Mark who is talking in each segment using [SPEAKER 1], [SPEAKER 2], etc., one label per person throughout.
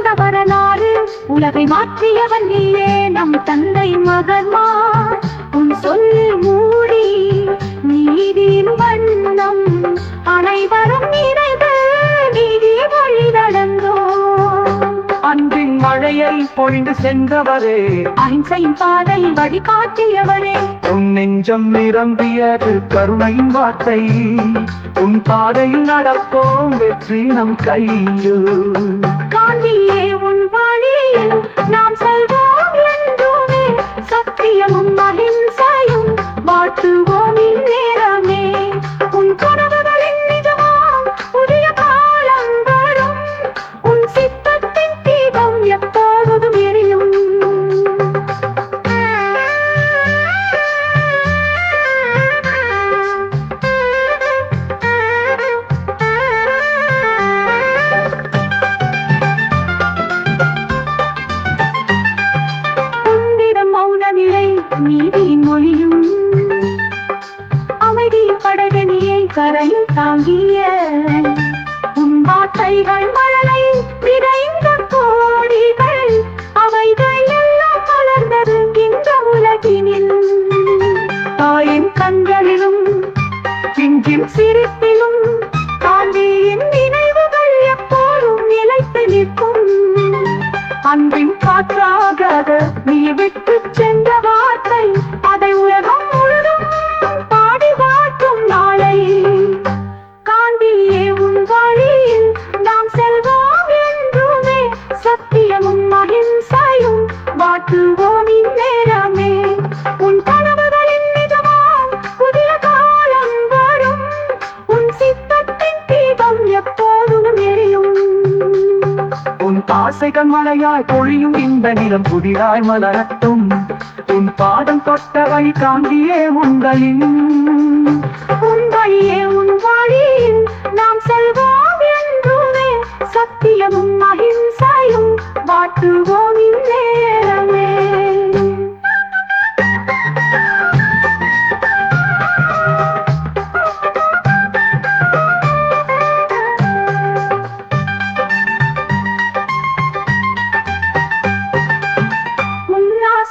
[SPEAKER 1] பிறந்த வரலாறு உலகை மாற்றியவன் நீயே நம் தந்தை மகன்மா. உன் சொல் மூடி
[SPEAKER 2] மழையை பொழிந்து சென்றவரே.
[SPEAKER 1] அಹಿಂಸையின் பாதை வழிகாட்டியவரே.
[SPEAKER 2] உன் நெஞ்சம் நிரம்பியது கருணையின் வார்த்தை. உன் பாதையில் நடப்போம் வெற்றி நம் கையில்.
[SPEAKER 1] காந்தியே அமைதி படகனியை கரையில் தாங்கிய உன் வார்த்தைகள் மழலை நிறைந்த கோடிகள் அவைகள் எல்லாம் மலர்ந்தது இந்த உலகினில். தாயின் கண்களிலும் பிஞ்சின் சிரிப்பிலும் தாண்டியின் நினைவுகள் எப்போதும் நிலைத்து நிற்கும். அன்பின் காற்றாக நீ விட்டு
[SPEAKER 2] ஆசைகள் மலையாய் பொழியும் இந்த நிலம் புதிராய் மலரட்டும். உன் பாதம் தொட்டவை தாங்கியே உங்களின்
[SPEAKER 1] உன் வழியே உன் வழியில் நாம் செல்வோம் என்றுமே சத்தியமும் அஹிம்சையும் வாட்டுவோம்.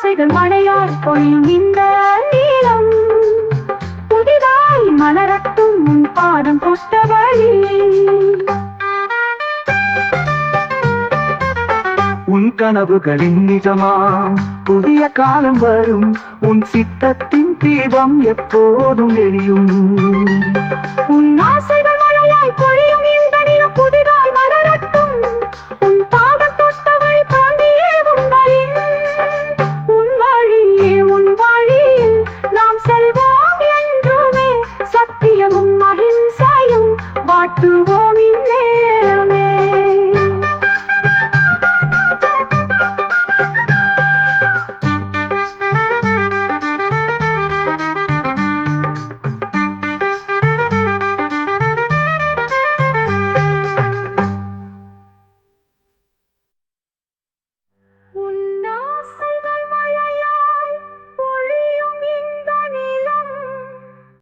[SPEAKER 1] உன்னாசைகள் மழையால் பொழியும் இந்த நீளம். புதிதாய் மலரட்டும் உன் பாதம் கொட்ட வழி
[SPEAKER 2] உன் கனவுகளின் நிஜமா? புதிய காலம் வரும். உன் சித்தத்தின் தீபம் எப்போதும் எரியும்
[SPEAKER 1] காட்டுவோமே